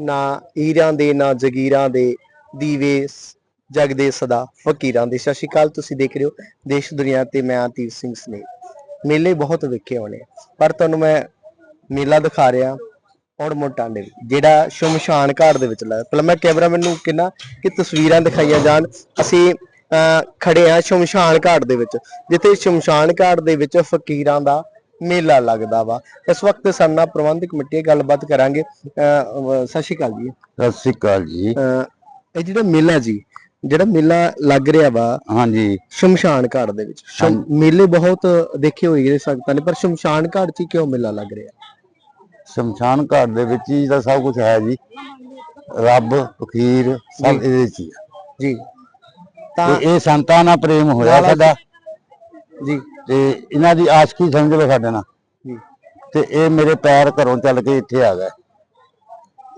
ਨਾ ਹੀਰਾਂ ਦੇ ਨਾ ਜਗੀਰਾਂ ਦੇ ਦੀਵੇ ਜਗਦੇ ਸਦਾ। ਫਕੀਰਾਂ ਦੇ ਸਤਿ ਸ਼੍ਰੀ ਅਕਾਲ ਤੁਸੀਂ ਦੇਖ ਰਹੇ ਹੋ ਦੇਸ਼ ਦੁਨੀਆ ਤੇ ਮੈਂ ਆਤੀਰ ਸਿੰਘ ਸਨੇਹ। ਮੇਲੇ ਬਹੁਤ ਵੇਖੇ ਹੋਣੇ ਪਰ ਤੁਹਾਨੂੰ ਮੈਂ ਮੇਲਾ ਦਿਖਾ ਰਿਹਾ ਔੜ ਮੋਟਾਂਡੇ ਜਿਹੜਾ ਸ਼ਮਸ਼ਾਨ ਘਾਟ ਦੇ ਵਿੱਚ ਲੱਗਦਾ। ਪਹਿਲਾਂ ਮੈਂ ਕੈਮਰਾਮੈਨ ਨੂੰ ਕਿਹਾ ਕਿ ਤਸਵੀਰਾਂ ਦਿਖਾਈਆਂ ਜਾਣ। ਅਸੀਂ ਅਹ, ਖੜੇ ਆ ਸ਼ਮਸ਼ਾਨ ਘਾਟ ਦੇ ਵਿੱਚ ਜਿੱਥੇ ਸ਼ਮਸ਼ਾਨ ਘਾਟ ਦੇ ਵਿੱਚ ਫਕੀਰਾਂ ਦਾ ਮੇਲਾ ਲੱਗਦਾ ਵਾ। ਇਸ ਵਕਤ ਸਾਡੇ ਨਾਲ ਪ੍ਰਬੰਧਕ ਕਮੇਟੀ ਗੱਲਬਾਤ ਕਰਾਂਗੇ। ਅਹ, ਸਤਿ ਸ਼੍ਰੀ ਅਕਾਲ ਜੀ। ਸਤਿ ਸ੍ਰੀ ਅਕਾਲ ਜੀ। ਅਹ, ਇਹ ਜਿਹੜਾ ਮੇਲਾ ਜੀ ਜਿਹੜਾ ਮੇਲਾ ਲੱਗ ਰਿਹਾ ਵਾ ਹਾਂਜੀ। ਸ਼ਮਸ਼ਾਨ ਘਾਟ ਦੇ ਵਿੱਚ। ਸ਼ਮ- ਮੇਲੇ ਬਹੁਤ ਦੇਖੇ ਹੋਏ ਸੰਗਤਾਂ ਨੇ ਪਰ ਸ਼ਮਸ਼ਾਨ ਘਾਟ 'ਚ ਹੀ ਕਿਉਂ ਮੇਲਾ ਲੱਗ ਰਿਹਾ? ਸ਼ਮਸ਼ਾਨ ਘਾਟ ਦੇ ਵਿੱਚ ਹੀ ਤਾਂ ਸਭ ਕੁਝ ਹੈ ਜੀ। ਰੱਬ ਫਕੀਰ ਸਭ। ਇਹਦੇ ਚ ਹੀ ਆ। ਜੀ। ਤਾਂ ਤੇ ਇਹ ਸੰਤਾਂ ਨਾਲ ਪ੍ਰੇਮ ਹੋਇਆ ਸਾਡਾ। ਜੀ ਤੇ ਇਹਨਾਂ ਦੀ ਆਸ਼ਕੀ ਸਮਝ ਲਓ ਸਾਡੇ ਨਾਲ। ਜੀ। ਤੇ ਇਹ ਮੇਰੇ ਪੈਰ ਘਰੋਂ ਚੱਲ ਕੇ ਇੱਥੇ ਆ ਗਏ।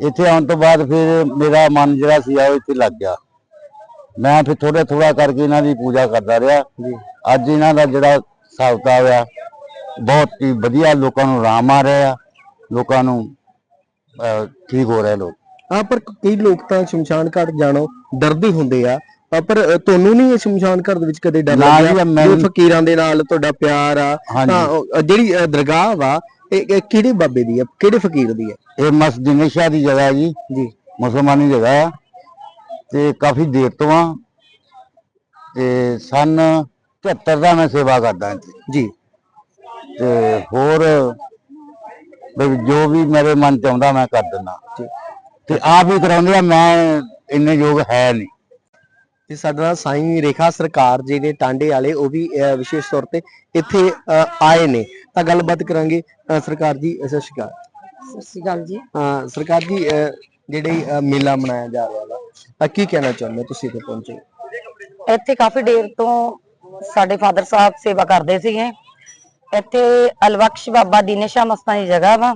ਇੱਥੇ ਆਉਣ ਤੋਂ ਬਾਅਦ ਫਿਰ ਮੇਰਾ ਮਨ ਜਿਹੜਾ ਸੀ ਉਹ ਇੱਥੇ ਲੱਗ ਗਿਆ। ਮੈਂ ਫਿਰ ਥੋੜਾ ਥੋੜਾ ਕਰਕੇ ਇਹਨਾਂ ਦੀ ਪੂਜਾ ਕਰਦਾ ਰਿਹਾ। ਜੀ। ਅੱਜ ਇਹਨਾਂ ਦਾ ਜਿਹੜਾ ਹਿਸਾਬ ਕਿਤਾਬ ਆ ਬਹੁਤ ਹੀ ਵਧੀਆ ਲੋਕਾਂ ਨੂੰ ਆਰਾਮ ਆ ਰਿਹਾ ਆ। ਲੋਕਾਂ ਨੂੰ ਠੀਕ ਹੋ ਰਹੇ ਲੋਕ। ਹਾਂ ਪਰ ਕਈ ਲੋਕ ਤਾਂ ਸ਼ਮਸ਼ਾਨ ਘਾਟ ਜਾਣੋ ਡਰਦੇ ਹੁੰਦੇ ਆ। ਪਰ ਤੁਹਾਨੂੰ ਨਹੀਂ ਸ਼ਮਸ਼ਾਨ ਘਾਟ ਦੇ ਵਿੱਚ ਕਦੇ ਡਰ ਲੱਗਿਆ? ਜੀ, ਫਕੀਰਾਂ ਦੇ ਨਾਲ ਤੁਹਾਡਾ ਪਿਆਰ ਆ। ਤਾਂ ਜਿਹੜੀ ਦਰਗਾਹ ਵਾ ਇਹ ਕਿਹੜੇ ਬਾਬੇ ਦੀ ਆ? ਕਿਹੜੇ ਫਕੀਰ ਦੀ ਆ? ਇਹ ਮਸਜਿਦ ਸ਼ਾਹ ਦੀ ਜਗ੍ਹਾ ਜੀ। ਜੀ। ਮੁਸਲਮਾਨੀ ਜਗ੍ਹਾ ਆ। ਤੇ ਕਾਫੀ ਦੇਰ ਤੋਂ ਆ। ਤੇ ਸਨ 73 ਦਾ ਮੈਂ ਸੇਵਾ ਕਰਦਾ ਇੱਥੇ। ਜੀ। ਤੇ ਹੋਰ ਜੋ ਵੀ ਮੇਰੇ ਮਨ ਚ ਆਉਂਦਾ ਮੈਂ ਕਰ ਦਿੰਦਾ। ਤੇ ਆਪ ਹੀ ਕਰਾਉਂਦੇ ਆ ਮੈਂ ਇੰਨੇ ਯੋਗ ਹੈ ਨਹੀਂ। ਤੇ ਸਾਡੇ ਨਾਲ ਸਾਈਂ ਰੇਖਾ ਸਰਕਾਰ ਜੀ ਨੇ ਟਾਂਡੇ ਵਾਲੇ ਉਹ ਵੀ ਵਿਸ਼ੇਸ਼ ਤੌਰ ਤੇ ਇੱਥੇ ਆਏ ਨੇ। ਤਾਂ ਗੱਲਬਾਤ ਕਰਾਂਗੇ ਸਰਕਾਰ ਜੀ ਸਤਿ ਸ਼੍ਰੀ ਅਕਾਲ। ਸਤਿ ਸ਼੍ਰੀ ਅਕਾਲ ਜੀ। ਸਰਕਾਰ ਜੀ ਜਿਹੜੇ ਮੇਲਾ ਮਨਾਇਆ ਜਾ ਰਿਹਾ ਅਹ, ਕੀ ਕਹਿਣਾ ਚਾਹੁੰਦੇ ਹੋ ਤੁਸੀਂ ਇੱਥੇ ਪਹੁੰਚੇ? ਇੱਥੇ ਕਾਫੀ ਦੇਰ ਤੋਂ ਸਾਡੇ ਫਾਦਰ ਸਾਹਿਬ ਸੇਵਾ ਕਰਦੇ ਸੀਗੇ। ਇੱਥੇ ਅਲਬਖਸ਼ ਬਾਬਾ ਦੀਨੇ ਸ਼ਾਹ ਮਸਤਾਂ ਦੀ ਜਗ੍ਹਾ ਵਾ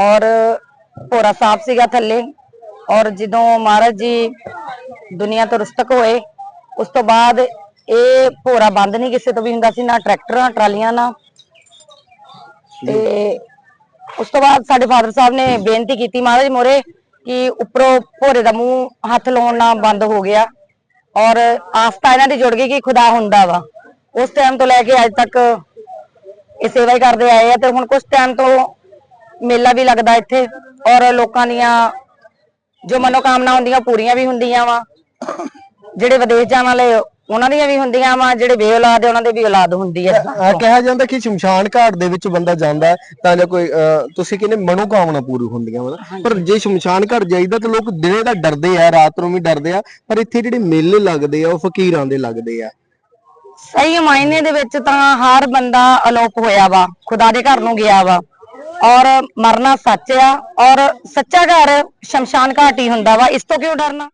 ਔਰ ਭੋਰਾ ਸਾਹਿਬ ਸੀਗਾ ਥੱਲੇ ਔਰ ਜਦੋਂ ਮਹਾਰਾਜ ਜੀ ਦੁਨੀਆ ਤੋਂ ਰੁਸਤਕ ਹੋਏ, ਉਸ ਤੋਂ ਬਾਅਦ ਇਹ ਭੋਰਾ ਬੰਦ ਨਹੀਂ ਕਿਸੇ ਤੋਂ ਵੀ ਹੁੰਦਾ ਸੀ, ਨਾ ਟਰੈਕਟਰਾਂ ਟਰਾਲੀਆਂ ਨਾਲ ਤੇ ਉਸ ਤੋਂ ਬਾਅਦ ਸਾਡੇ ਫਾਦਰ ਸਾਹਿਬ ਨੇ ਬੇਨਤੀ ਕੀਤੀ ਮਹਾਰਾਜ ਮੋਰੇ ਕਿ ਉੱਪਰੋਂ ਭੋਰੇ ਦਾ ਮੂੰਹ ਹੱਥ ਲਾਉਣ ਨਾਲ ਬੰਦ ਹੋ ਗਿਆ ਔਰ ਆਸਥਾ ਇਹਨਾਂ ਦੀ ਜੁੜ ਗਈ ਕਿ ਖੁਦਾ ਹੁੰਦਾ ਵਾ। ਉਸ ਟਾਈਮ ਤੋਂ ਲੈ ਕੇ ਅੱਜ ਤੱਕ ਇਹ ਸੇਵਾ ਹੀ ਕਰਦੇ ਆਏ ਆ ਤੇ ਹੁਣ ਕੁਝ ਟਾਈਮ ਤੋਂ ਮੇਲਾ ਵੀ ਲੱਗਦਾ ਇੱਥੇ ਔਰ ਲੋਕਾਂ ਦੀਆਂ ਜੋ ਮਨੋਕਾਮਨਾ ਹੁੰਦੀਆਂ ਪੂਰੀਆਂ ਵੀ ਹੁੰਦੀਆਂ ਵਾ। ਜਿਹੜੇ ਵਿਦੇਸ਼ ਜਾਣ ਵਾਲੇ ਉਹਨਾਂ ਦੀਆਂ ਵੀ ਹੁੰਦੀਆਂ ਵਾ ਜਿਹੜੇ ਬੇਔਲਾਦ ਆ ਉਹਨਾਂ ਦੇ ਵੀ ਔਲਾਦ ਹੁੰਦੀ ਆ। ਅਹ, ਕਿਹਾ ਜਾਂਦਾ ਕਿ ਸ਼ਮਸ਼ਾਨ ਘਾਟ ਦੇ ਵਿੱਚ ਬੰਦਾ ਜਾਂਦਾ ਹੈ ਤਾਂ ਜੋ ਕੋਈ ਅਹ, ਤੁਸੀਂ ਕਹਿੰਦੇ ਮਨੋਕਾਮਨਾ ਪੂਰੀ ਹੁੰਦੀਆਂ ਵਾ। ਪਰ ਜੇ ਸ਼ਮਸ਼ਾਨ ਘਾਟ ਜਾਈਦਾ ਤਾਂ ਲੋਕ ਦਿਨੇ ਤਾਂ ਡਰਦੇ ਆ ਰਾਤ ਨੂੰ ਵੀ ਡਰਦੇ ਆ ਪਰ ਇੱਥੇ ਜਿਹੜੇ ਮੇਲੇ ਲੱਗਦੇ ਆ ਉਹ ਫਕੀਰਾਂ ਦੇ ਲੱਗਦੇ ਆ। ਸਹੀ ਮਾਇਨੇ ਦੇ ਵਿੱਚ ਤਾਂ ਹਰ ਬੰਦਾ ਅਲੋਪ ਹੋਇਆ ਵਾ ਖੁਦਾ ਦੇ ਘਰ ਨੂੰ ਗਿਆ ਵਾ। ਔਰ ਮਰਨਾ ਸੱਚ ਆ ਔਰ ਸੱਚਾ ਘਰ ਸ਼ਮਸ਼ਾਨ ਘਾਟ ਹੀ ਹੁੰਦਾ ਵਾ। ਇਸ ਤੋਂ ਕਿਉਂ ਡਰਨਾ?